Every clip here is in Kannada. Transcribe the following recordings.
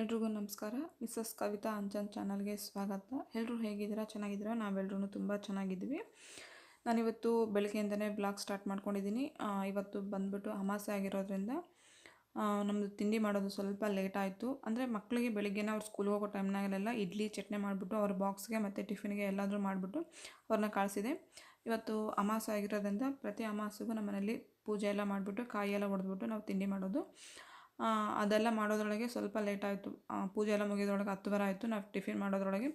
ಎಲ್ರಿಗೂ ನಮಸ್ಕಾರ. ಮಿಸ್ಸಸ್ ಕವಿತಾ ಅಂಚನ್ ಚಾನಲ್ಗೆ ಸ್ವಾಗತ. ಎಲ್ಲರೂ ಹೇಗಿದ್ದೀರಾ? ಚೆನ್ನಾಗಿದ್ದೀರಾ? ನಾವೆಲ್ಲರೂ ತುಂಬ ಚೆನ್ನಾಗಿದ್ದೀವಿ. ನಾನಿವತ್ತು ಬೆಳಗ್ಗೆಯಿಂದನೇ ಬ್ಲಾಗ್ ಸ್ಟಾರ್ಟ್ ಮಾಡ್ಕೊಂಡಿದ್ದೀನಿ. ಇವತ್ತು ಬಂದ್ಬಿಟ್ಟು ಅಮಾಸೆ ಆಗಿರೋದ್ರಿಂದ ನಮ್ಮದು ತಿಂಡಿ ಮಾಡೋದು ಸ್ವಲ್ಪ ಲೇಟ್ ಆಯಿತು. ಅಂದರೆ ಮಕ್ಕಳಿಗೆ ಬೆಳಿಗ್ಗೆನೇ ಅವ್ರು ಸ್ಕೂಲ್ ಹೋಗೋ ಟೈಮ್ನಾಗಲೆಲ್ಲ ಇಡ್ಲಿ, ಚಟ್ನಿ ಮಾಡಿಬಿಟ್ಟು ಅವ್ರ ಬಾಕ್ಸ್ಗೆ ಮತ್ತು ಟಿಫಿನ್ಗೆ ಎಲ್ಲಾದರೂ ಮಾಡಿಬಿಟ್ಟು ಅವ್ರನ್ನ ಕಳಿಸಿದೆ. ಇವತ್ತು ಅಮಾಸೆ ಆಗಿರೋದ್ರಿಂದ ಪ್ರತಿ ಅಮಾಸೆಗೂ ನಮ್ಮ ಮನೇಲಿ ಪೂಜೆ ಎಲ್ಲ ಮಾಡಿಬಿಟ್ಟು ಕಾಯಿ ಎಲ್ಲ ಹೊಡೆದ್ಬಿಟ್ಟು ನಾವು ತಿಂಡಿ ಮಾಡೋದು. ಅದೆಲ್ಲ ಮಾಡೋದ್ರೊಳಗೆ ಸ್ವಲ್ಪ ಲೇಟ್ ಆಯಿತು. ಪೂಜೆ ಎಲ್ಲ ಮುಗಿಯೋದ್ರೊಳಗೆ ಹತ್ತುವರೆ ಆಯಿತು. ನಾವು ಟಿಫಿನ್ ಮಾಡೋದ್ರೊಳಗೆ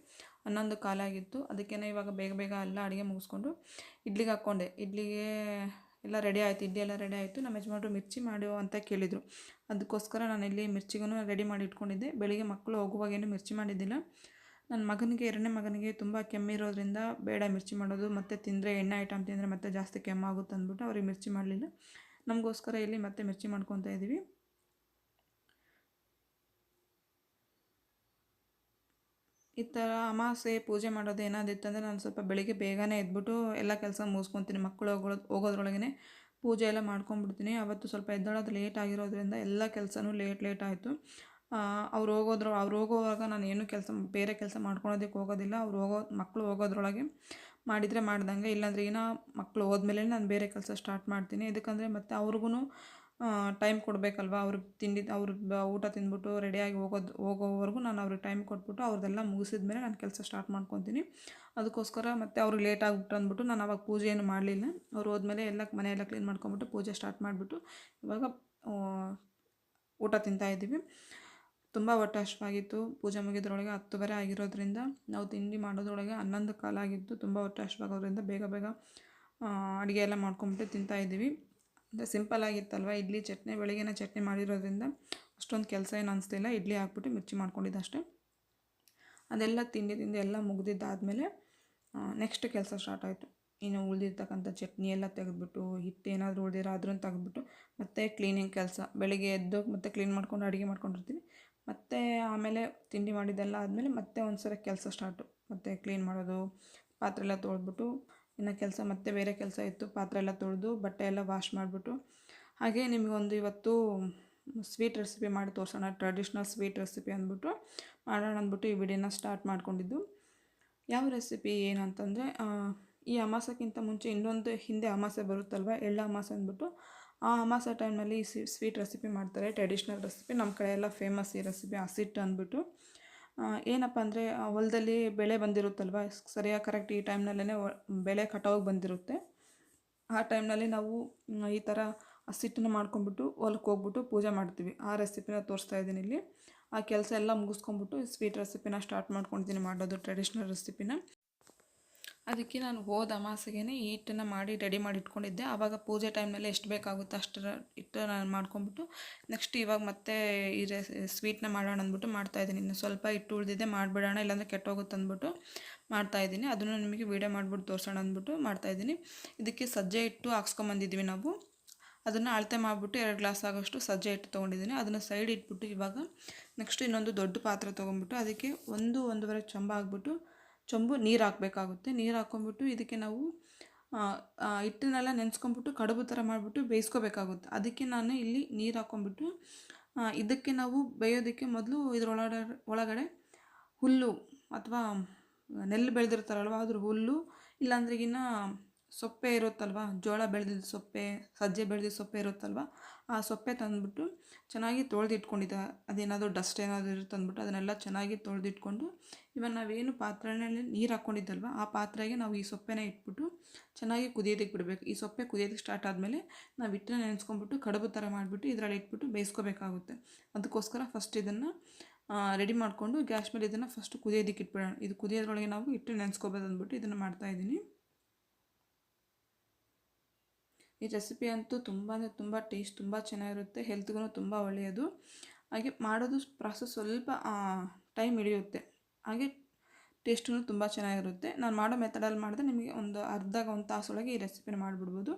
ಹನ್ನೊಂದು ಕಾಲಾಗಿತ್ತು ಅದಕ್ಕೇ ಇವಾಗ ಬೇಗ ಬೇಗ ಎಲ್ಲ ಅಡುಗೆ ಮುಗಿಸ್ಕೊಂಡು ಇಡ್ಲಿಗೆ ಹಾಕ್ಕೊಂಡೆ. ಇಡ್ಲಿಗೆ ಎಲ್ಲ ರೆಡಿ ಆಯಿತು. ಇಡ್ಲಿ ಎಲ್ಲ ರೆಡಿ ಆಯಿತು. ನಮ್ಮ ಯಜಮಾನ್ರು ಮಿರ್ಚಿ ಮಾಡು ಅಂತ ಕೇಳಿದರು. ಅದಕ್ಕೋಸ್ಕರ ನಾನು ಇಲ್ಲಿ ಮಿರ್ಚಿಗೂ ರೆಡಿ ಮಾಡಿ ಇಟ್ಕೊಂಡಿದ್ದೆ. ಬೆಳಿಗ್ಗೆ ಮಕ್ಕಳು ಹೋಗುವಾಗ ಏನು ಮಿರ್ಚಿ ಮಾಡಿದ್ದಿಲ್ಲ. ನನ್ನ ಮಗನಿಗೆ, ಎರಡನೇ ಮಗನಿಗೆ ತುಂಬ ಕೆಮ್ಮಿರೋದ್ರಿಂದ ಬೇಡ ಮಿರ್ಚಿ ಮಾಡೋದು, ಮತ್ತು ತಿಂದರೆ ಎಣ್ಣೆ ಐಟಮ್ ತಿಂದರೆ ಮತ್ತೆ ಜಾಸ್ತಿ ಕೆಮ್ಮಾಗುತ್ತೆ ಅಂದ್ಬಿಟ್ಟು ಅವ್ರಿಗೆ ಮಿರ್ಚಿ ಮಾಡಲಿಲ್ಲ. ನಮಗೋಸ್ಕರ ಇಲ್ಲಿ ಮತ್ತೆ ಮಿರ್ಚಿ ಮಾಡ್ಕೊತಾ ಇದ್ದೀವಿ ಈ ಥರ ಅಮಾವಾಸ್ಯೆ ಪೂಜೆ ಮಾಡೋದು ಏನಾದ್ರು ಅಂದರೆ ನಾನು ಸ್ವಲ್ಪ ಬೆಳಿಗ್ಗೆ ಬೇಗನೆ ಎದ್ಬಿಟ್ಟು ಎಲ್ಲ ಕೆಲಸ ಮುಗಿಸ್ಕೊತೀನಿ, ಮಕ್ಕಳು ಹೋಗೋ ಹೋಗೋದ್ರೊಳಗೇ ಪೂಜೆ ಎಲ್ಲ ಮಾಡ್ಕೊಂಡ್ಬಿಡ್ತೀನಿ ಅವತ್ತು ಸ್ವಲ್ಪ ಎದ್ದೇಳೋದು ಲೇಟ್ ಆಗಿರೋದ್ರಿಂದ ಎಲ್ಲ ಕೆಲಸನೂ ಲೇಟ್ ಲೇಟ್ ಆಯಿತು. ಅವ್ರು ಹೋಗೋದ್ರ, ಅವ್ರು ಹೋಗೋವಾಗ ನಾನು ಏನು ಕೆಲಸ ಬೇರೆ ಕೆಲಸ ಮಾಡ್ಕೊಳೋದಕ್ಕೆ ಹೋಗೋದಿಲ್ಲ. ಅವ್ರು ಹೋಗೋ, ಮಕ್ಕಳು ಹೋಗೋದ್ರೊಳಗೆ ಮಾಡಿದರೆ ಮಾಡ್ದಂಗೆ. ಇಲ್ಲಾಂದ್ರೆ ಏನೋ ಮಕ್ಕಳು ಹೋದ್ಮೇಲೆ ನಾನು ಬೇರೆ ಕೆಲಸ ಸ್ಟಾರ್ಟ್ ಮಾಡ್ತೀನಿ. ಇದಕ್ಕಂದರೆ ಮತ್ತು ಅವ್ರಿಗೂ ಟೈಮ್ ಕೊಡಬೇಕಲ್ವ? ಅವ್ರಿಗೆ ತಿಂಡಿ, ಅವ್ರ ಊಟ ತಿಂದ್ಬಿಟ್ಟು ರೆಡಿಯಾಗಿ ಹೋಗೋದು, ಹೋಗೋವರೆಗೂ ನಾನು ಅವ್ರಿಗೆ ಟೈಮ್ ಕೊಟ್ಬಿಟ್ಟು ಅವ್ರದ್ದೆಲ್ಲ ಮುಗಿಸಿದ ಮೇಲೆ ನಾನು ಕೆಲಸ ಸ್ಟಾರ್ಟ್ ಮಾಡ್ಕೊತೀನಿ. ಅದಕ್ಕೋಸ್ಕರ ಮತ್ತು ಅವ್ರಿಗೆ ಲೇಟ್ ಆಗಿಬಿಟ್ಟು ಅಂದ್ಬಿಟ್ಟು ನಾನು ಅವಾಗ ಪೂಜೆ ಏನು ಮಾಡಲಿಲ್ಲ. ಅವ್ರು ಹೋದ್ಮೇಲೆ ಎಲ್ಲ ಮನೆಯೆಲ್ಲ ಕ್ಲೀನ್ ಮಾಡ್ಕೊಂಬಿಟ್ಟು ಪೂಜೆ ಸ್ಟಾರ್ಟ್ ಮಾಡಿಬಿಟ್ಟು ಇವಾಗ ಊಟ ತಿಂತಾ ಇದ್ದೀವಿ. ತುಂಬ ಒಟ್ಟಾಶವಾಗಿತ್ತು. ಪೂಜೆ ಮುಗಿದ್ರೊಳಗೆ ಹತ್ತುವರೆ ಆಗಿರೋದ್ರಿಂದ ನಾವು ತಿಂಡಿ ಮಾಡೋದ್ರೊಳಗೆ ಹನ್ನೊಂದು ಕಾಲಾಗಿತ್ತು. ತುಂಬ ಒಟ್ಟಾಶವಾಗೋದ್ರಿಂದ ಬೇಗ ಬೇಗ ಅಡುಗೆ ಎಲ್ಲ ಮಾಡ್ಕೊಂಬಿಟ್ಟು ತಿಂತಾ ಇದ್ದೀವಿ. ಅಂದರೆ ಸಿಂಪಲ್ ಆಗಿತ್ತಲ್ವ? ಇಡ್ಲಿ ಚಟ್ನಿ, ಬೆಳಗ್ಗೆನ ಚಟ್ನಿ ಮಾಡಿರೋದ್ರಿಂದ ಅಷ್ಟೊಂದು ಕೆಲಸ ಏನು ಅನಿಸ್ತಿಲ್ಲ. ಇಡ್ಲಿ ಹಾಕ್ಬಿಟ್ಟು ಮಿರ್ಚಿ ಮಾಡ್ಕೊಂಡಿದ್ದಷ್ಟೇ. ಅದೆಲ್ಲ ತಿಂಡಿ ತಿಂಡಿ ಎಲ್ಲ ಮುಗ್ದಿದ್ದಾದಮೇಲೆ ನೆಕ್ಸ್ಟ್ ಕೆಲಸ ಸ್ಟಾರ್ಟ್ ಆಯಿತು. ಇನ್ನು ಉಳಿದಿರ್ತಕ್ಕಂಥ ಚಟ್ನಿ ಎಲ್ಲ ತೆಗೆದ್ಬಿಟ್ಟು, ಹಿಟ್ಟು ಏನಾದರೂ ಉಳಿದಿರೋ ಅದನ್ನು ತೆಗೆದ್ಬಿಟ್ಟು, ಮತ್ತೆ ಕ್ಲೀನಿಂಗ್ ಕೆಲಸ. ಬೆಳಿಗ್ಗೆ ಎದ್ದು ಮತ್ತೆ ಕ್ಲೀನ್ ಮಾಡ್ಕೊಂಡು ಅಡುಗೆ ಮಾಡ್ಕೊಂಡಿರ್ತೀನಿ. ಮತ್ತು ಆಮೇಲೆ ತಿಂಡಿ ಮಾಡಿದ್ದೆಲ್ಲ ಆದಮೇಲೆ ಮತ್ತೆ ಒಂದು ಸಲ ಕೆಲಸ ಸ್ಟಾರ್ಟು ಮತ್ತು ಕ್ಲೀನ್ ಮಾಡೋದು, ಪಾತ್ರೆ ಎಲ್ಲ ತೊಳೆದ್ಬಿಟ್ಟು ಇನ್ನು ಕೆಲಸ ಮತ್ತೆ ಬೇರೆ ಕೆಲಸ ಇತ್ತು, ಪಾತ್ರೆ ಎಲ್ಲ ತೊಳೆದು ಬಟ್ಟೆ ಎಲ್ಲ ವಾಶ್ ಮಾಡಿಬಿಟ್ಟು. ಹಾಗೆ ನಿಮಗೊಂದು ಇವತ್ತು ಸ್ವೀಟ್ ರೆಸಿಪಿ ಮಾಡಿ ತೋರಿಸೋಣ ಟ್ರೆಡಿಷ್ನಲ್ ಸ್ವೀಟ್ ರೆಸಿಪಿ ಅಂದ್ಬಿಟ್ಟು. ಮಾಡೋಣ ಅಂದ್ಬಿಟ್ಟು ಈ ವಿಡಿಯೋನ ಸ್ಟಾರ್ಟ್ ಮಾಡ್ಕೊಂಡಿದ್ದು. ಯಾವ ರೆಸಿಪಿ ಏನು ಅಂತಂದರೆ ಈ ಅಮಾಸಕ್ಕಿಂತ ಮುಂಚೆ ಇನ್ನೊಂದು ಹಿಂದೆ ಅಮಾಸೆ ಬರುತ್ತಲ್ವ, ಎಳ್ಳ ಅಮಾಸೆ ಅಂದ್ಬಿಟ್ಟು, ಆ ಅಮಾಸೆ ಟೈಮ್ನಲ್ಲಿ ಈ ಸ್ವೀಟ್ ರೆಸಿಪಿ ಮಾಡ್ತಾರೆ ಟ್ರೆಡಿಷ್ನಲ್ ರೆಸಿಪಿ ನಮ್ಮ ಕಡೆ ಎಲ್ಲ ಫೇಮಸ್ ಈ ರೆಸಿಪಿ ಹಸಿಟ್ಟು ಅಂದ್ಬಿಟ್ಟು. ಏನಪ್ಪ ಅಂದರೆ ಹೊಲದಲ್ಲಿ ಬೆಳೆ ಬಂದಿರುತ್ತಲ್ವ? ಸರಿಯಾಗಿ ಕರೆಕ್ಟ್ ಈ ಟೈಮ್ನಲ್ಲೇ ಬೆಳೆ ಕಟಾವಿಗೆ ಬಂದಿರುತ್ತೆ. ಆ ಟೈಮ್ನಲ್ಲಿ ನಾವು ಈ ಥರ ಹಸಿಟ್ಟನ್ನು ಮಾಡ್ಕೊಂಬಿಟ್ಟು ಹೊಲಕ್ಕೆ ಹೋಗ್ಬಿಟ್ಟು ಪೂಜೆ ಮಾಡ್ತೀವಿ. ಆ ರೆಸಿಪಿನ ತೋರಿಸ್ತಾ ಇದ್ದೀನಿ ಇಲ್ಲಿ. ಆ ಕೆಲಸ ಎಲ್ಲ ಮುಗಿಸ್ಕೊಂಬಿಟ್ಟು ಸ್ವೀಟ್ ರೆಸಿಪಿನ ಸ್ಟಾರ್ಟ್ ಮಾಡ್ಕೊಂಡಿದ್ದೀನಿ ಮಾಡೋದು ಟ್ರೆಡಿಷ್ನಲ್ ರೆಸಿಪಿನ ಅದಕ್ಕೆ ನಾನು ಹೋದ ಅಮಾಸೆಗೆ ಹಿಟ್ಟನ್ನು ಮಾಡಿ ರೆಡಿ ಮಾಡಿ ಇಟ್ಕೊಂಡಿದ್ದೆ. ಆವಾಗ ಪೂಜೆ ಟೈಮ್ನಲ್ಲಿ ಎಷ್ಟು ಬೇಕಾಗುತ್ತೋ ಅಷ್ಟರ ಹಿಟ್ಟು ನಾನು ಮಾಡ್ಕೊಂಬಿಟ್ಟು ನೆಕ್ಸ್ಟ್ ಇವಾಗ ಮತ್ತೆ ಈ ಸ್ವೀಟ್ನ ಮಾಡೋಣ ಅಂದ್ಬಿಟ್ಟು ಮಾಡ್ತಾಯಿದ್ದೀನಿ ಇನ್ನು ಸ್ವಲ್ಪ ಹಿಟ್ಟು ಉಳಿದಿದೆ ಮಾಡಿಬಿಡೋಣ, ಇಲ್ಲಾಂದರೆ ಕೆಟ್ಟೋಗುತ್ತೆ ಅಂದ್ಬಿಟ್ಟು ಮಾಡ್ತಾಯಿದ್ದೀನಿ ಅದನ್ನು ನಿಮಗೆ ವೀಡಿಯೋ ಮಾಡಿಬಿಟ್ಟು ತೋರಿಸೋಣ ಅಂದ್ಬಿಟ್ಟು ಮಾಡ್ತಾಯಿದ್ದೀನಿ ಇದಕ್ಕೆ ಸಜ್ಜೆ ಹಿಟ್ಟು ಹಾಕ್ಸ್ಕೊಂಬಂದಿದ್ವಿ ನಾವು. ಅದನ್ನು ಅಳತೆ ಮಾಡಿಬಿಟ್ಟು ಎರಡು ಗ್ಲಾಸ್ ಆಗೋಷ್ಟು ಸಜ್ಜೆ ಇಟ್ಟು ತೊಗೊಂಡಿದ್ದೀನಿ. ಅದನ್ನು ಸೈಡ್ ಇಟ್ಬಿಟ್ಟು ಇವಾಗ ನೆಕ್ಸ್ಟ್ ಇನ್ನೊಂದು ದೊಡ್ಡ ಪಾತ್ರೆ ತೊಗೊಂಬಿಟ್ಟು ಅದಕ್ಕೆ ಒಂದು, ಒಂದೂವರೆ ಚಂಬ ಹಾಕ್ಬಿಟ್ಟು ಚೊಂಬು ನೀರು ಹಾಕಬೇಕಾಗುತ್ತೆ. ನೀರು ಹಾಕ್ಕೊಂಬಿಟ್ಟು ಇದಕ್ಕೆ ನಾವು ಹಿಟ್ಟನ್ನೆಲ್ಲ ನೆನೆಸ್ಕೊಂಬಿಟ್ಟು ಕಡುಬು ಥರ ಮಾಡಿಬಿಟ್ಟು ಬೇಯಿಸ್ಕೋಬೇಕಾಗುತ್ತೆ. ಅದಕ್ಕೆ ನಾನು ಇಲ್ಲಿ ನೀರು ಹಾಕ್ಕೊಂಬಿಟ್ಟು ಇದಕ್ಕೆ ನಾವು ಬೇಯೋದಕ್ಕೆ ಮೊದಲು ಇದರೊಳಗಡೆ, ಒಳಗಡೆ ಹುಲ್ಲು ಅಥವಾ ನೆಲ್ಲು ಬೆಳೆದಿರ್ತಾರಲ್ವ, ಅದ್ರ ಹುಲ್ಲು ಇಲ್ಲಾಂದ್ರೆಗಿನ್ನ ಸೊಪ್ಪೆ ಇರುತ್ತಲ್ವ? ಜೋಳ ಬೆಳೆದಿದ್ದ ಸೊಪ್ಪೆ, ಸಜ್ಜೆ ಬೆಳೆದಿದ್ದ ಸೊಪ್ಪೆ ಇರುತ್ತಲ್ವ? ಆ ಸೊಪ್ಪೆ ತಂದುಬಿಟ್ಟು ಚೆನ್ನಾಗಿ ತೊಳೆದಿಟ್ಕೊಂಡಿದ್ದೆ. ಅದೇನಾದರೂ ಡಸ್ಟ್ ಏನಾದರೂ ಇರುತ್ತೆ ಅಂದ್ಬಿಟ್ಟು ಅದನ್ನೆಲ್ಲ ಚೆನ್ನಾಗಿ ತೊಳೆದಿಟ್ಕೊಂಡು ಇವಾಗ ನಾವೇನು ಪಾತ್ರೆಯಲ್ಲಿ ನೀರು ಹಾಕ್ಕೊಂಡಿದ್ದಲ್ವ ಆ ಪಾತ್ರೆಗೆ ನಾವು ಈ ಸೊಪ್ಪೆನ ಇಟ್ಬಿಟ್ಟು ಚೆನ್ನಾಗಿ ಕುದಿಯೋದಕ್ಕೆ ಬಿಡಬೇಕು. ಈ ಸೊಪ್ಪೆ ಕುದಿಯೋದಕ್ಕೆ ಸ್ಟಾರ್ಟ್ ಆದಮೇಲೆ ನಾವು ಹಿಟ್ಟನ್ನ ನೆನೆಸ್ಕೊಂಬಿಟ್ಟು ಕಡುಬು ಥರ ಮಾಡಿಬಿಟ್ಟು ಇದರಲ್ಲಿ ಇಟ್ಬಿಟ್ಟು ಬೇಯಿಸ್ಕೋಬೇಕಾಗುತ್ತೆ. ಅದಕ್ಕೋಸ್ಕರ ಫಸ್ಟ್ ಇದನ್ನು ರೆಡಿ ಮಾಡಿಕೊಂಡು ಗ್ಯಾಸ್ ಮೇಲೆ ಇದನ್ನು ಫಸ್ಟ್ ಕುದಿಯೋದಕ್ಕೆ ಇಟ್ಬಿಡೋಣ. ಇದು ಕುದಿಯೋದ್ರೊಳಗೆ ನಾವು ಹಿಟ್ಟು ನೆನೆಸ್ಕೋಬೋದು ಅಂದ್ಬಿಟ್ಟು ಇದನ್ನು ಮಾಡ್ತಾಯಿದ್ದೀನಿ ಈ ರೆಸಿಪಿ ಅಂತೂ ತುಂಬ ಅಂದರೆ ತುಂಬ ಟೇಸ್ಟ್ ತುಂಬ ಚೆನ್ನಾಗಿರುತ್ತೆ ಹೆಲ್ತ್ಗೂ ತುಂಬ ಒಳ್ಳೆಯದು. ಹಾಗೆ ಮಾಡೋದು ಪ್ರಾಸೆಸ್ ಸ್ವಲ್ಪ ಟೈಮ್ ಹಿಡಿಯುತ್ತೆ. ಹಾಗೆ ಟೇಸ್ಟೂ ತುಂಬ ಚೆನ್ನಾಗಿರುತ್ತೆ. ನಾನು ಮಾಡೋ ಮೆಥಡಲ್ಲಿ ಮಾಡಿದ್ರೆ ನಿಮಗೆ ಒಂದು ಅರ್ಧ ಒಂದು ತಾಸೊಳಗೆ ಈ ರೆಸಿಪಿನ ಮಾಡಿಬಿಡ್ಬೋದು.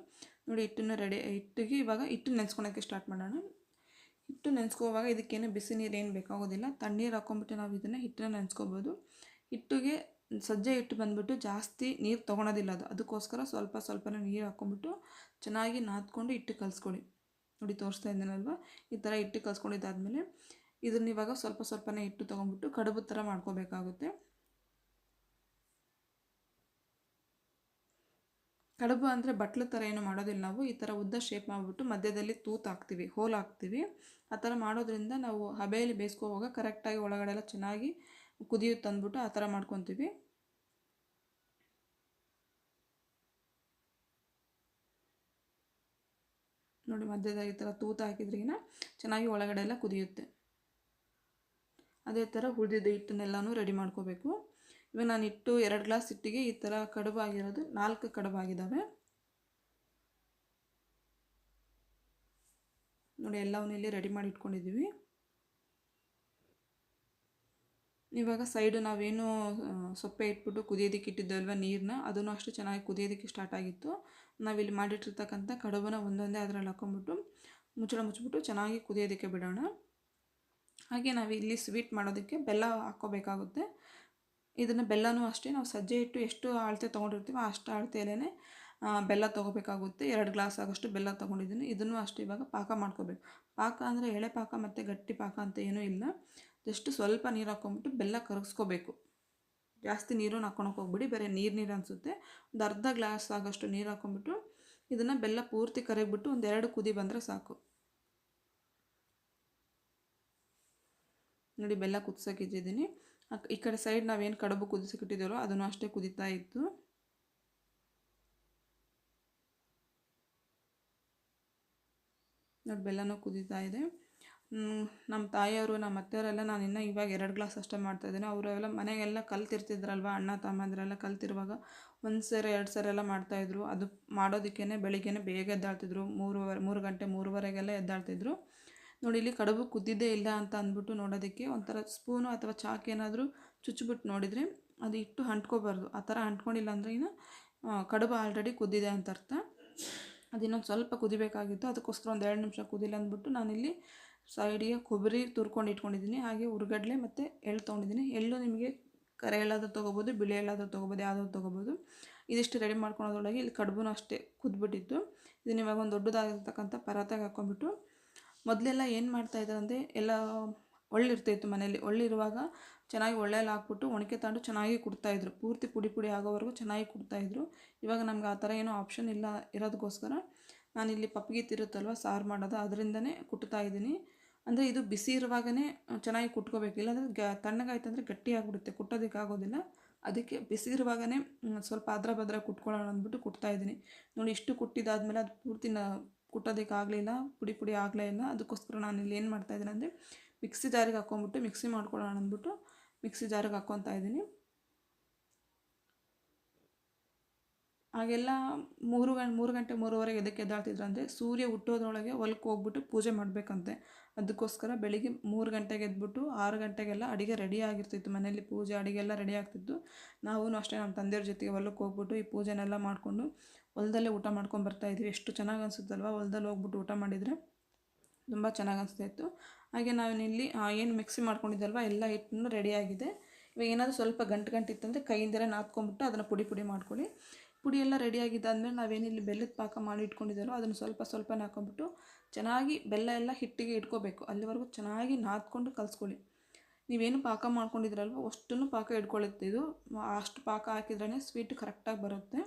ನೋಡಿ ಹಿಟ್ಟನ್ನು ರೆಡಿ ಹಿಟ್ಟಿಗೆ ಇವಾಗ ಹಿಟ್ಟು ನೆನೆಸ್ಕೊಳಕ್ಕೆ ಸ್ಟಾರ್ಟ್ ಮಾಡೋಣ. ಹಿಟ್ಟು ನೆನೆಸ್ಕೋವಾಗ ಇದಕ್ಕೇನು ಬಿಸಿ ನೀರು ಏನು ಬೇಕಾಗೋದಿಲ್ಲ. ತಣ್ಣೀರು ಹಾಕ್ಕೊಂಬಿಟ್ಟು ನಾವು ಇದನ್ನು ಹಿಟ್ಟನ್ನು ನೆನೆಸ್ಕೋಬೋದು. ಹಿಟ್ಟಿಗೆ ಸಜ್ಜೆ ಹಿಟ್ಟು ಬಂದ್ಬಿಟ್ಟು ಜಾಸ್ತಿ ನೀರು ತೊಗೊಳೋದಿಲ್ಲ ಅದು. ಅದಕ್ಕೋಸ್ಕರ ಸ್ವಲ್ಪ ಸ್ವಲ್ಪನೇ ನೀರು ಹಾಕ್ಕೊಂಬಿಟ್ಟು ಚೆನ್ನಾಗಿ ನಾದ್ಕೊಂಡು ಹಿಟ್ಟು ಕಲಿಸ್ಕೊಳ್ಳಿ. ನೋಡಿ ತೋರಿಸ್ತಾ ಇದ್ದೀನಲ್ವ ಈ ಥರ ಹಿಟ್ಟು ಕಲಿಸ್ಕೊಂಡಿದ್ದಾದಮೇಲೆ ಇದನ್ನ ಇವಾಗ ಸ್ವಲ್ಪ ಸ್ವಲ್ಪನೇ ಇಟ್ಟು ತೊಗೊಂಡ್ಬಿಟ್ಟು ಕಡುಬು ಥರ ಮಾಡ್ಕೋಬೇಕಾಗುತ್ತೆ. ಕಡುಬು ಅಂದರೆ ಬಟ್ಲು ಥರ ಏನು ಮಾಡೋದಿಲ್ಲ ನಾವು. ಈ ಥರ ಉದ್ದ ಶೇಪ್ ಮಾಡಿಬಿಟ್ಟು ಮಧ್ಯದಲ್ಲಿ ತೂತು ಹಾಕ್ತೀವಿ, ಹೋಲ್ ಹಾಕ್ತೀವಿ. ಆ ಥರ ಮಾಡೋದ್ರಿಂದ ನಾವು ಹಬೆಯಲ್ಲಿ ಬೇಯಿಸ್ಕೋವಾಗ ಕರೆಕ್ಟಾಗಿ ಒಳಗಡೆ ಎಲ್ಲ ಚೆನ್ನಾಗಿ ಕುದಿಯುತ್ತೆ ಅಂದ್ಬಿಟ್ಟು ಆ ಥರ ಮಾಡ್ಕೊತೀವಿ. ನೋಡಿ ಮಧ್ಯದಾಗ ಈ ಥರ ತೂತ ಹಾಕಿದ್ರಿಗಿನ ಚೆನ್ನಾಗಿ ಒಳಗಡೆ ಎಲ್ಲ ಕುದಿಯುತ್ತೆ. ಅದೇ ಥರ ಉಳಿದಿದ್ದ ಹಿಟ್ಟನ್ನೆಲ್ಲನೂ ರೆಡಿ ಮಾಡ್ಕೋಬೇಕು. ಇವಾಗ ನಾನು ಇಟ್ಟು ಎರಡು ಗ್ಲಾಸ್ ಹಿಟ್ಟಿಗೆ ಈ ಥರ ಕಡುಬು ಆಗಿರೋದು ನಾಲ್ಕು ಕಡುಬು ಆಗಿದ್ದಾವೆ ನೋಡಿ ಎಲ್ಲವನ್ನೂ ಇಲ್ಲಿ ರೆಡಿ ಮಾಡಿ ಇಟ್ಕೊಂಡಿದ್ದೀವಿ. ಇವಾಗ ಸೈಡು ನಾವೇನು ಸೊಪ್ಪೆ ಇಟ್ಬಿಟ್ಟು ಕುದಿಯೋದಕ್ಕೆ ಇಟ್ಟಿದ್ದಲ್ವ ನೀರನ್ನ ಅದನ್ನು ಅಷ್ಟು ಚೆನ್ನಾಗಿ ಕುದಿಯೋದಕ್ಕೆ ಸ್ಟಾರ್ಟ್ ಆಗಿತ್ತು. ನಾವಿಲ್ಲಿ ಮಾಡಿಟ್ಟಿರ್ತಕ್ಕಂಥ ಕಡುಬನ್ನ ಒಂದೊಂದೇ ಅದರಲ್ಲಿ ಹಾಕೊಂಡ್ಬಿಟ್ಟು ಮುಚ್ಚಳ ಮುಚ್ಚಿಬಿಟ್ಟು ಚೆನ್ನಾಗಿ ಕುದಿಯೋದಕ್ಕೆ ಬಿಡೋಣ. ಹಾಗೆ ನಾವು ಇಲ್ಲಿ ಸ್ವೀಟ್ ಮಾಡೋದಕ್ಕೆ ಬೆಲ್ಲ ಹಾಕ್ಕೋಬೇಕಾಗುತ್ತೆ. ಇದನ್ನು ಬೆಲ್ಲನೂ ಅಷ್ಟೇ, ನಾವು ಸಜ್ಜೆ ಇಟ್ಟು ಎಷ್ಟು ಅಳತೆ ತೊಗೊಂಡಿರ್ತೀವೋ ಅಷ್ಟು ಅಳತೆಯಲ್ಲೇ ಬೆಲ್ಲ ತೊಗೋಬೇಕಾಗುತ್ತೆ. ಎರಡು ಗ್ಲಾಸ್ ಆಗೋಷ್ಟು ಬೆಲ್ಲ ತೊಗೊಂಡಿದ್ದೀನಿ. ಇದನ್ನು ಅಷ್ಟೇ ಇವಾಗ ಪಾಕ ಮಾಡ್ಕೋಬೇಕು. ಪಾಕ ಅಂದರೆ ಎಳೆ ಪಾಕ ಮತ್ತು ಗಟ್ಟಿ ಪಾಕ ಅಂತ ಏನೂ ಇಲ್ಲ. ಜಸ್ಟ್ ಸ್ವಲ್ಪ ನೀರು ಹಾಕ್ಕೊಂಬಿಟ್ಟು ಬೆಲ್ಲ ಕರಗಿಸ್ಕೋಬೇಕು. ಜಾಸ್ತಿ ನೀರನ್ನು ಹಾಕ್ಕೊಳಕ್ಕೆ ಹೋಗ್ಬಿಡಿ, ಬೇರೆ ನೀರು ನೀರು ಅನಿಸುತ್ತೆ. ಒಂದು ಅರ್ಧ ಗ್ಲಾಸ್ ಆಗೋಷ್ಟು ನೀರು ಹಾಕ್ಕೊಂಬಿಟ್ಟು ಇದನ್ನು ಬೆಲ್ಲ ಪೂರ್ತಿ ಕರಗಿಬಿಟ್ಟು ಒಂದು ಎರಡು ಕುದಿ ಬಂದರೆ ಸಾಕು. ನೋಡಿ, ಬೆಲ್ಲ ಕುದಿಸೋಕಿಟ್ಟಿದ್ದೀನಿ ಈ ಕಡೆ ಸೈಡ್ ನಾವೇನು ಕಡುಬು ಕುದಿಸೋಕಿಟ್ಟಿದ್ದೀವೋ ಅದನ್ನು ಅಷ್ಟೇ ಕುದಿತಾ ಇತ್ತು. ನೋಡಿ, ಬೆಲ್ಲನೂ ಕುದೀತಾ ಇದೆ. ನಮ್ಮ ತಾಯಿಯವರು ನಮ್ಮ ಅತ್ತೆಯವರೆಲ್ಲ ನಾನು ಇನ್ನೂ ಇವಾಗ ಎರಡು ಗ್ಲಾಸ್ ಅಷ್ಟೇ ಮಾಡ್ತಾ ಮಾಡ್ತಾಯಿದ್ದೀನಿ ಅವರೆಲ್ಲ ಮನೆಗೆಲ್ಲ ಕಲ್ತಿರ್ತಿದ್ರಲ್ವ, ಅಣ್ಣ ತಮ್ಮಂದಿರೆಲ್ಲ ಕಲ್ತಿರುವಾಗ ಒಂದು ಸರಿ, ಎರಡು ಸರಿ ಎಲ್ಲ ಮಾಡ್ತಾಯಿದ್ರು ಅದು ಮಾಡೋದಕ್ಕೇ ಬೆಳಿಗ್ಗೆನೇ ಬೇಗ ಎದ್ದಾಳ್ತಿದ್ರು. ಮೂರುವರೆ, ಮೂರು ಗಂಟೆ, ಮೂರುವರೆಗೆಲ್ಲ ಎದ್ದಾಳ್ತಿದ್ರು. ನೋಡಿ, ಇಲ್ಲಿ ಕಡುಬು ಕುದ್ದಿದ್ದೇ ಇಲ್ಲ ಅಂತ ಅಂದ್ಬಿಟ್ಟು ನೋಡೋದಕ್ಕೆ ಒಂಥರ ಸ್ಪೂನು ಅಥವಾ ಚಾಕ್ ಏನಾದರೂ ಚುಚ್ಚಿಬಿಟ್ಟು ನೋಡಿದರೆ ಅದು ಇಟ್ಟು ಅಂಟ್ಕೋಬಾರ್ದು. ಆ ಥರ ಅಂಟ್ಕೊಂಡಿಲ್ಲ ಅಂದರೆ ಇನ್ನು ಕಡುಬು ಆಲ್ರೆಡಿ ಕುದ್ದಿದೆ ಅಂತ ಅರ್ಥ. ಅದಿನ್ನೊಂದು ಸ್ವಲ್ಪ ಕುದಿಬೇಕಾಗಿತ್ತು. ಅದಕ್ಕೋಸ್ಕರ ಒಂದು ಎರಡು ನಿಮಿಷ ಕುದಿಲ್ಲ ಅಂದ್ಬಿಟ್ಟು ನಾನಿಲ್ಲಿ ಸೈಡಿಗೆ ಕೊಬ್ಬರಿ ತುರ್ಕೊಂಡು ಇಟ್ಕೊಂಡಿದ್ದೀನಿ. ಹಾಗೆ ಉರ್ಗಡ್ಲೆ ಮತ್ತು ಎಳ್ಳು ತೊಗೊಂಡಿದ್ದೀನಿ. ಎಳ್ಳು ನಿಮಗೆ ಕರೆ ಎಳ್ಳಾದ್ರೂ ತೊಗೋಬೋದು, ಬಿಳಿ ಎಳ್ಳಾದ್ರೂ ತೊಗೋಬೋದು, ಯಾವುದಾದ್ರು ತೊಗೋಬೋದು. ಇದಿಷ್ಟು ರೆಡಿ ಮಾಡ್ಕೊಳೋದ್ರೊಳಗೆ ಇಲ್ಲಿ ಕಡುಬು ಅಷ್ಟೇ ಕುದ್ಬಿಟ್ಟಿತ್ತು. ಇದನ್ನ ಇವಾಗ ಒಂದು ದೊಡ್ಡದಾಗಿರ್ತಕ್ಕಂಥ ಪರಾತಾಗ ಹಾಕ್ಕೊಂಡ್ಬಿಟ್ಟು ಮೊದಲೆಲ್ಲ ಏನು ಮಾಡ್ತಾಯಿದ್ರು ಅಂದರೆ ಎಲ್ಲ ಒಳ್ಳಿರ್ತಾಯಿತ್ತು ಮನೇಲಿ ಒಳ್ಳಿರುವಾಗ ಚೆನ್ನಾಗಿ ಒಳ್ಳೆಯಲ್ಲಿ ಹಾಕ್ಬಿಟ್ಟು ಒಣಕೆ ತಾಂಡು ಚೆನ್ನಾಗಿ ಕುಡ್ತಾಯಿದ್ರು ಪೂರ್ತಿ ಪುಡಿ ಪುಡಿ ಆಗೋವರೆಗೂ ಚೆನ್ನಾಗಿ ಕೊಡ್ತಾಯಿದ್ರು ಇವಾಗ ನಮ್ಗೆ ಆ ಥರ ಏನೋ ಆಪ್ಷನ್ ಇಲ್ಲ ಇರೋದಕ್ಕೋಸ್ಕರ ನಾನಿಲ್ಲಿ ಪಪ್ಪಗಿತ್ತಿರುತ್ತಲ್ವ ಸಾರು ಮಾಡೋದು, ಅದರಿಂದನೇ ಕುಟ್ತಾ ಇದ್ದೀನಿ. ಅಂದರೆ ಇದು ಬಿಸಿ ಇರುವಾಗನೇ ಚೆನ್ನಾಗಿ ಕುಟ್ಕೋಬೇಕು. ಇಲ್ಲಾಂದರೆ ಗ ತಣ್ಣಗಾಯ್ತಂದರೆ ಗಟ್ಟಿ ಆಗಿಬಿಡುತ್ತೆ ಕುಟ್ಟೋದಕ್ಕೆ ಆಗೋದಿಲ್ಲ. ಅದಕ್ಕೆ ಬಿಸಿ ಇರುವಾಗನೇ ಸ್ವಲ್ಪ ಅದ್ರ ಭದ್ರ ಕುಟ್ಕೊಳ್ಳೋಣ ಅಂದ್ಬಿಟ್ಟು ಕುಟ್ತಾ ಇದ್ದೀನಿ. ನೋಡಿ, ಇಷ್ಟು ಕುಟ್ಟಿದಾದ್ಮೇಲೆ ಅದು ಪೂರ್ತಿ ಕುಟ್ಟೋದಕ್ಕೆ ಆಗಲಿಲ್ಲ, ಪುಡಿ ಪುಡಿ ಆಗಲೇ ಇಲ್ಲ. ಅದಕ್ಕೋಸ್ಕರ ನಾನು ಇಲ್ಲಿ ಏನು ಮಾಡ್ತಾಯಿದ್ದೀನಿ ಅಂದರೆ, ಮಿಕ್ಸಿ ಜಾರಿಗೆ ಹಾಕ್ಕೊಂಬಿಟ್ಟು ಮಿಕ್ಸಿ ಮಾಡ್ಕೊಳ್ಳೋಣ ಅಂದ್ಬಿಟ್ಟು ಮಿಕ್ಸಿ ಜಾರಿಗೆ ಹಾಕ್ಕೊತಾ ಇದ್ದೀನಿ. ಹಾಗೆಲ್ಲ ಮೂರು ಗಂಟೆ ಮೂರು ಗಂಟೆ, ಮೂರುವರೆಗೆ ಎದಕ್ಕೆ ಎದ್ದಾಳ್ತಿದ್ರು ಅಂದರೆ, ಸೂರ್ಯ ಹುಟ್ಟೋದ್ರೊಳಗೆ ಹೊಲಕ್ಕೆ ಹೋಗ್ಬಿಟ್ಟು ಪೂಜೆ ಮಾಡಬೇಕಂತೆ. ಅದಕ್ಕೋಸ್ಕರ ಬೆಳಿಗ್ಗೆ ಮೂರು ಗಂಟೆಗೆ ಎದ್ಬಿಟ್ಟು ಆರು ಗಂಟೆಗೆಲ್ಲ ಅಡುಗೆ ರೆಡಿ ಆಗಿರ್ತಿತ್ತು. ಮನೆಯಲ್ಲಿ ಪೂಜೆ ಅಡುಗೆ ಎಲ್ಲ ರೆಡಿ ಆಗ್ತಿತ್ತು. ನಾವೂ ಅಷ್ಟೇ ನಮ್ಮ ತಂದೆಯವ್ರ ಜೊತೆಗೆ ಹೊಲಕ್ಕೆ ಹೋಗ್ಬಿಟ್ಟು ಈ ಪೂಜೆನೆಲ್ಲ ಮಾಡಿಕೊಂಡು ಹೊಲದಲ್ಲೇ ಊಟ ಮಾಡ್ಕೊಂಡು ಬರ್ತಾಯಿದ್ವಿ ಎಷ್ಟು ಚೆನ್ನಾಗಿ ಅನಿಸುತ್ತಲ್ವ? ಹೊಲದಲ್ಲಿ ಹೋಗ್ಬಿಟ್ಟು ಊಟ ಮಾಡಿದರೆ ತುಂಬ ಚೆನ್ನಾಗಿ ಅನಿಸ್ತಾ ಇತ್ತು. ಹಾಗೆ ನಾವಿಲ್ಲಿ ಏನು ಮಿಕ್ಸಿ ಮಾಡ್ಕೊಂಡಿದ್ದಲ್ವ? ಎಲ್ಲ ಹಿಟ್ಟನ್ನು ರೆಡಿಯಾಗಿದೆ ಇವಾಗ ಏನಾದರೂ ಸ್ವಲ್ಪ ಗಂಟು ಗಂಟು ಇತ್ತಂದರೆ ಕೈಯಿಂದಲೇ ನಾದ್ಕೊಂಬಿಟ್ಟು ಅದನ್ನು ಪುಡಿ ಪುಡಿ ಮಾಡ್ಕೊಳ್ಳಿ. ಪುಡಿ ಎಲ್ಲ ರೆಡಿಯಾಗಿದ್ದಾದಮೇಲೆ ನಾವೇನಿಲ್ಲಿ ಬೆಲ್ಲದ ಪಾಕ ಮಾಡಿ ಇಟ್ಕೊಂಡಿದ್ದಾರೋ ಅದನ್ನು ಸ್ವಲ್ಪ ಸ್ವಲ್ಪ ಹಾಕೊಂಬಿಟ್ಟು ಚೆನ್ನಾಗಿ ಬೆಲ್ಲ ಎಲ್ಲ ಹಿಟ್ಟಿಗೆ ಇಟ್ಕೋಬೇಕು. ಅಲ್ಲಿವರೆಗೂ ಚೆನ್ನಾಗಿ ನಾದ್ಕೊಂಡು ಕಲಿಸ್ಕೊಳ್ಳಿ. ನೀವೇನು ಪಾಕ ಮಾಡ್ಕೊಂಡಿದ್ರಲ್ವ ಅಷ್ಟನ್ನು ಪಾಕ ಇಟ್ಕೊಳ್ಳುತ್ತೆ ಇದು. ಅಷ್ಟು ಪಾಕ ಹಾಕಿದ್ರೇ ಸ್ವೀಟ್ ಕರೆಕ್ಟಾಗಿ ಬರುತ್ತೆ.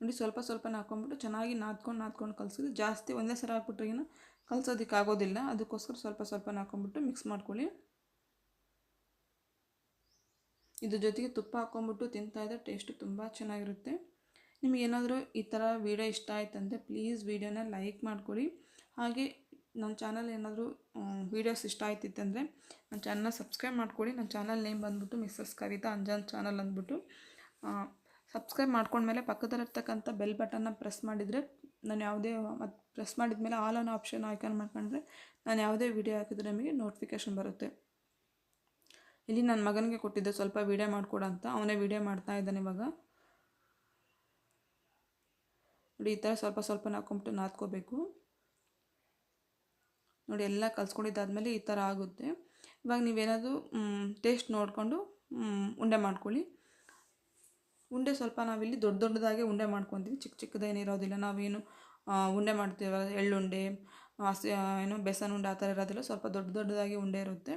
ನೋಡಿ ಸ್ವಲ್ಪ ಸ್ವಲ್ಪ ಹಾಕೊಂಡ್ಬಿಟ್ಟು ಚೆನ್ನಾಗಿ ನಾದ್ಕೊಂಡು ನಾದ್ಕೊಂಡು ಕಲಿಸಿದ್ರೆ ಜಾಸ್ತಿ ಒಂದೇ ಸಲ ಹಾಕ್ಬಿಟ್ರೆ ಕಲ್ಸೋದಕ್ಕೆ ಆಗೋದಿಲ್ಲ ಅದಕ್ಕೋಸ್ಕರ ಸ್ವಲ್ಪ ಸ್ವಲ್ಪ ಹಾಕ್ಕೊಂಬಿಟ್ಟು ಮಿಕ್ಸ್ ಮಾಡ್ಕೊಳ್ಳಿ. ಇದ್ರ ಜೊತೆಗೆ ತುಪ್ಪ ಹಾಕ್ಕೊಂಬಿಟ್ಟು ತಿಂತಾಯಿದ್ರೆ ಟೇಸ್ಟು ತುಂಬ ಚೆನ್ನಾಗಿರುತ್ತೆ. ನಿಮಗೇನಾದರೂ ಈ ಥರ ವೀಡಿಯೋ ಇಷ್ಟ ಆಯ್ತಂದರೆ ಪ್ಲೀಸ್ ವೀಡಿಯೋನ ಲೈಕ್ ಮಾಡ್ಕೊಳ್ಳಿ ಹಾಗೆ ನನ್ನ ಚಾನಲ್ ಏನಾದರೂ ವೀಡಿಯೋಸ್ ಇಷ್ಟ ಆಯ್ತಿತ್ತಂದರೆ ನನ್ನ ಚಾನಲ್ನ ಸಬ್ಸ್ಕ್ರೈಬ್ ಮಾಡ್ಕೊಳ್ಳಿ ನನ್ನ ಚಾನಲ್ ನೇಮ್ ಬಂದ್ಬಿಟ್ಟು ಮಿಸ್ಸಸ್ ಕವಿತಾ ಅಂಜನ್ ಚಾನಲ್ ಅಂದ್ಬಿಟ್ಟು. ಸಬ್ಸ್ಕ್ರೈಬ್ ಮಾಡ್ಕೊಂಡ್ಮೇಲೆ ಪಕ್ಕದಲ್ಲಿರ್ತಕ್ಕಂಥ ಬೆಲ್ ಬಟನ್ನ ಪ್ರೆಸ್ ಮಾಡಿದರೆ ನಾನು ಯಾವುದೇ ಮತ್ತು ಪ್ರೆಸ್ ಮಾಡಿದ್ಮೇಲೆ ಆಲ್ ಆನ್ ಆಪ್ಷನ್ ಐಕಾನ್ ಮಾಡ್ಕೊಂಡ್ರೆ ನಾನು ಯಾವುದೇ ವೀಡಿಯೋ ಹಾಕಿದ್ರೆ ನಿಮಗೆ ನೋಟಿಫಿಕೇಷನ್ ಬರುತ್ತೆ. ಇಲ್ಲಿ ನನ್ನ ಮಗನಿಗೆ ಕೊಟ್ಟಿದ್ದೆ ಸ್ವಲ್ಪ ವೀಡಿಯೋ ಮಾಡಿಕೊಡು ಅಂತ. ಅವನೇ ವೀಡಿಯೋ ಮಾಡ್ತಾ ಇದ್ದಾನೆ ಇವಾಗ. ನೋಡಿ, ಈ ಥರ ಸ್ವಲ್ಪ ಸ್ವಲ್ಪ ನಾಕೊಂಬಿಟ್ಟು ನಾದ್ಕೋಬೇಕು. ನೋಡಿ, ಎಲ್ಲ ಕಲ್ಸ್ಕೊಂಡಿದ್ದಾದ್ಮೇಲೆ ಈ ಥರ ಆಗುತ್ತೆ. ಇವಾಗ ನೀವೇನಾದರೂ ಟೇಸ್ಟ್ ನೋಡಿಕೊಂಡು ಉಂಡೆ ಮಾಡ್ಕೊಳ್ಳಿ. ಉಂಡೆ ಸ್ವಲ್ಪ ನಾವಿಲ್ಲಿ ದೊಡ್ಡ ದೊಡ್ಡದಾಗೆ ಉಂಡೆ ಮಾಡ್ಕೊತೀವಿ. ಚಿಕ್ಕ ಚಿಕ್ಕದೇನಿರೋದಿಲ್ಲ. ನಾವೇನು ಉಂಡೆ ಮಾಡ್ತೀವಲ್ಲ, ಎಳ್ಳುಂಡೆ ಏನು ಬೇಸನ್ ಉಂಡೆ ಆ ಥರ ಇರೋದಿಲ್ಲ, ಸ್ವಲ್ಪ ದೊಡ್ಡ ದೊಡ್ಡದಾಗಿ ಉಂಡೆ ಇರುತ್ತೆ.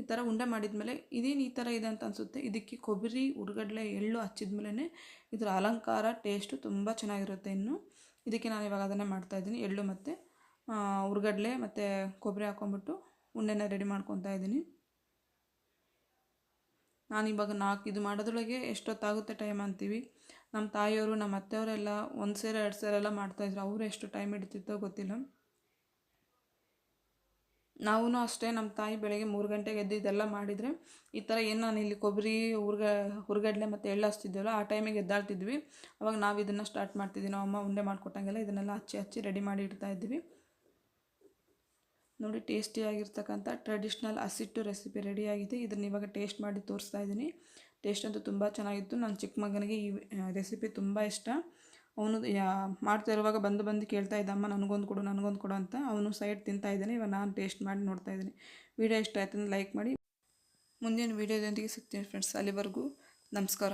ಈ ಥರ ಉಂಡೆ ಮಾಡಿದ ಮೇಲೆ ಇದೇನು ಈ ಥರ ಇದೆ ಅಂತ ಅನಿಸುತ್ತೆ. ಇದಕ್ಕೆ ಕೊಬ್ಬರಿ, ಉರ್ಗಡ್ಲೆ, ಎಳ್ಳು ಹಚ್ಚಿದ್ಮೇಲೆ ಇದರ ಅಲಂಕಾರ ಟೇಸ್ಟು ತುಂಬ ಚೆನ್ನಾಗಿರುತ್ತೆ ಇನ್ನು. ಇದಕ್ಕೆ ನಾನು ಇವಾಗ ಅದನ್ನೇ ಮಾಡ್ತಾಯಿದ್ದೀನಿ ಎಳ್ಳು ಮತ್ತು ಉರ್ಗಡ್ಲೆ ಮತ್ತು ಕೊಬ್ಬರಿ ಹಾಕ್ಕೊಂಬಿಟ್ಟು ಉಂಡೆನ ರೆಡಿ ಮಾಡ್ಕೊತಾ ಇದ್ದೀನಿ. ನಾನು ಇವಾಗ ನಾಲ್ಕು, ಇದು ಮಾಡೋದ್ರೊಳಗೆ ಎಷ್ಟೊತ್ತಾಗುತ್ತೆ ಟೈಮ್ ಅಂತೀವಿ. ನಮ್ಮ ತಾಯಿಯವರು, ನಮ್ಮ ಅತ್ತೆಯವರೆಲ್ಲ ಒಂದು ಸೇರ ಎರಡು ಸೇರೆಲ್ಲ ಮಾಡ್ತಾಯಿದ್ರು ಅವರು ಎಷ್ಟು ಟೈಮ್ ಹಿಡಿತಿತ್ತೋ ಗೊತ್ತಿಲ್ಲ. ನಾವೂ ಅಷ್ಟೇ ನಮ್ಮ ತಾಯಿ ಬೆಳಗ್ಗೆ ಮೂರು ಗಂಟೆಗೆ ಎದ್ದು ಇದೆಲ್ಲ ಮಾಡಿದರೆ ಈ ಥರ ಏನು ನಾನು ಇಲ್ಲಿ ಕೊಬ್ಬರಿ ಹುರ್ಗ ಹುರ್ಗಡ್ಲೆ ಮತ್ತು ಎಳ್ಳು ಹಚ್ತಿದ್ವಲ್ಲ, ಆ ಟೈಮಿಗೆ ಎದ್ದಾಳ್ತಿದ್ವಿ. ಅವಾಗ ನಾವು ಇದನ್ನು ಸ್ಟಾರ್ಟ್ ಮಾಡ್ತಿದ್ವಿ. ನಾವು ಅಮ್ಮ ಉಂಡೆ ಮಾಡಿಕೊಟ್ಟಂಗೆಲ್ಲ ಇದನ್ನೆಲ್ಲ ಹಚ್ಚಿ ಹಚ್ಚಿ ರೆಡಿ ಮಾಡಿ ಇಡ್ತಾ ಇದ್ವಿ. ನೋಡಿ ಟೇಸ್ಟಿಯಾಗಿರ್ತಕ್ಕಂಥ ಟ್ರೆಡಿಷ್ನಲ್ ಹಸಿಟ್ಟು ರೆಸಿಪಿ ರೆಡಿಯಾಗಿದೆ ಇದನ್ನು ಇವಾಗ ಟೇಸ್ಟ್ ಮಾಡಿ ತೋರಿಸ್ತಾ ಇದ್ದೀನಿ. ಟೇಸ್ಟ್ ಅಂತೂ ತುಂಬ ಚೆನ್ನಾಗಿತ್ತು. ನನ್ನ ಚಿಕ್ಕ ಮಗನಿಗೆ ಈ ರೆಸಿಪಿ ತುಂಬ ಇಷ್ಟ. ಅವನು ಯಾ, ಮಾಡ್ತಾ ಇರುವಾಗ ಬಂದು ಬಂದು ಕೇಳ್ತಾ ಇದ್ದ, ಅಮ್ಮ, ನನಗೊಂದು ಕೊಡು ನನಗೊಂದು ಕೊಡು ಅಂತ ಅವನು ಸೈಡ್ ತಿಂತಾ ಇದ್ದಾನೆ. ಇವಾಗ ನಾನು ಟೇಸ್ಟ್ ಮಾಡಿ ನೋಡ್ತಾ ಇದ್ದೀನಿ. ವೀಡಿಯೋ ಇಷ್ಟ ಆಯ್ತು ಲೈಕ್ ಮಾಡಿ. ಮುಂದಿನ ವೀಡಿಯೋದೊಂದಿಗೆ ಸಿಗ್ತೀನಿ ಫ್ರೆಂಡ್ಸ್ ಅಲ್ಲಿವರೆಗೂ ನಮಸ್ಕಾರ.